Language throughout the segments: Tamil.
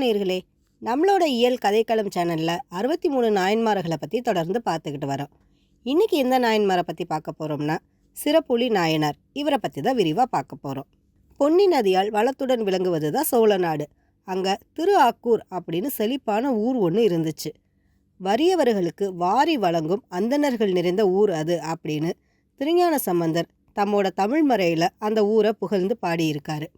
நேயர்களே நம்மளோட இயல் கதைக்களம் சேனலில் அறுபத்தி மூணு நாயன்மார்களை பற்றி தொடர்ந்து பார்த்துக்கிட்டு வரோம். இன்றைக்கி எந்த நாயன்மாரை பற்றி பார்க்க போகிறோம்னா சிறப்புலி நாயனார். இவரை பற்றி தான் விரிவாக பார்க்க போகிறோம் பொன்னி நதியால் வளத்துடன் விளங்குவது தான் சோழ நாடு. அங்கே திரு ஆக்கூர் அப்படின்னு செழிப்பான ஊர் ஒன்று இருந்துச்சு. வறியவர்களுக்கு வாரி வழங்கும் அந்தணர்கள் நிறைந்த ஊர் அது அப்படின்னு திருஞான சம்பந்தர் தம்மோட தமிழ் மறையில் அந்த ஊரை புகழ்ந்து பாடியிருக்காரு.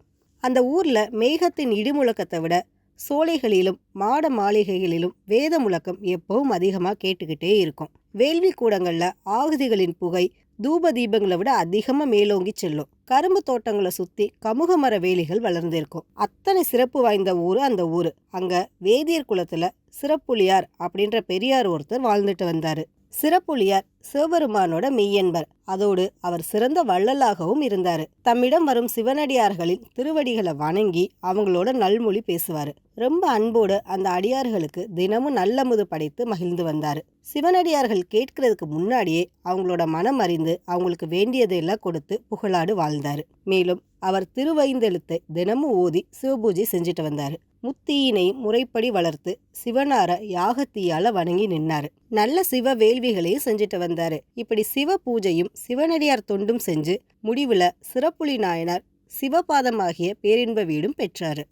அந்த ஊரில் மேகத்தின் இடிமுழக்கத்தை விட சோலைகளிலும் மாட மாளிகைகளிலும் வேத முழக்கம் எப்பவும் அதிகமாக கேட்டுக்கிட்டே இருக்கும். வேள்வி கூடங்களில் ஆகுதிகளின் புகை தூப தீபங்களை விட அதிகமாக மேலோங்கி செல்லும். கரும்பு தோட்டங்களை சுற்றி கமுக மர வேலிகள் வளர்ந்திருக்கும். அத்தனை சிறப்பு வாய்ந்த ஊர் அந்த ஊர். அங்கே வேதியர் குலத்தில் சிறப்புலியார் அப்படின்ற பெரியார் ஒருத்தர் வாழ்ந்துட்டு வந்தார். சிறப்புலியார் சிவபெருமானோட மெய்யன்பர். அதோடு அவர் சிறந்த வள்ளலாகவும் இருந்தார். தம்மிடம் வரும் சிவனடியார்களின் திருவடிகளை வணங்கி அவங்களோட நல்மொழி பேசுவார். ரொம்ப அன்போடு அந்த அடியார்களுக்கு தினமும் நல்லமுது படைத்து மகிழ்ந்து வந்தார். சிவனடியார்கள் கேட்கறதுக்கு முன்னாடியே அவங்களோட மனம் அறிந்து அவங்களுக்கு வேண்டியதையெல்லாம் கொடுத்து புகழாடு வாழ்ந்தார். மேலும் அவர் திருவைந்தெழுத்தை தினமும் ஓதி சிவபூஜை செஞ்சுட்டு வந்தார். முத்தீயினையும் முறைப்படி வளர்த்து சிவனார யாகத்தீயால வணங்கி நின்னாரு. நல்ல சிவ வேள்விகளையும் செஞ்சுட்டு வந்தாரு. இப்படி சிவ பூஜையும் சிவனடியார் தொண்டும் செஞ்சு முடிவுல சிறப்புலி நாயனார் சிவபாதமாகிய பேரின்ப வீடும் பெற்றாரு.